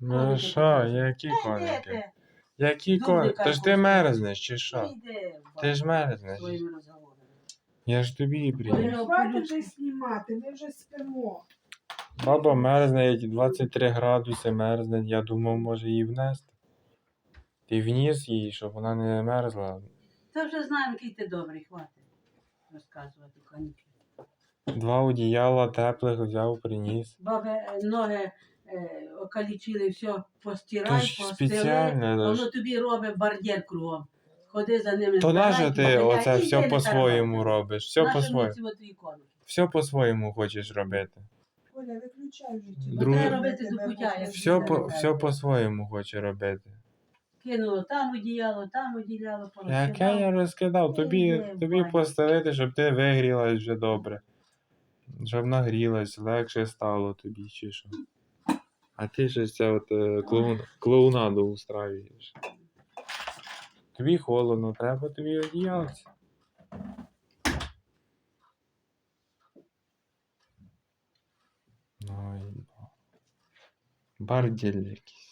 Ну Коники що, які коники? Які Дуже коники? Та ж ти мерзнеш чи що? йди, Ти ж мерзнеш. Я ж тобі приніс. ну, Хватить вже знімати, ми вже спимо. Баба мерзне, які 23 градуси мерзне. Я думав, може її внести. Ти вніс її, щоб вона не мерзла. Та вже знаємо, який ти добрий, хватить розказувати коніки. Два одіяла теплих взяв, приніс. Баби е, ноги окалічили, все То постирай, ж постели, спеціально, то воно ж. тобі робить бардєр кругом. Ходи за ними. То збирай, нащо ти оце і все йди по-своєму робиш? Все Нащо по-своєму. ці от твої? Все по-своєму хочеш робити. Оля, виключай вже ті. Друге- Треба робити до пуття, як Все, по, все по-своєму хоче робити. Кинуло там одіяло, там одіяло, Яке я розкидав? Тобі, Ні, тобі постелити, щоб ти вигрілась вже добре. Щоб нагрілась, легше стало тобі чи що. А ти ж ця от е, клоун, клоунаду устраюєш. Тобі холодно, треба тобі одіялці. Ой, ба- барділь якийсь.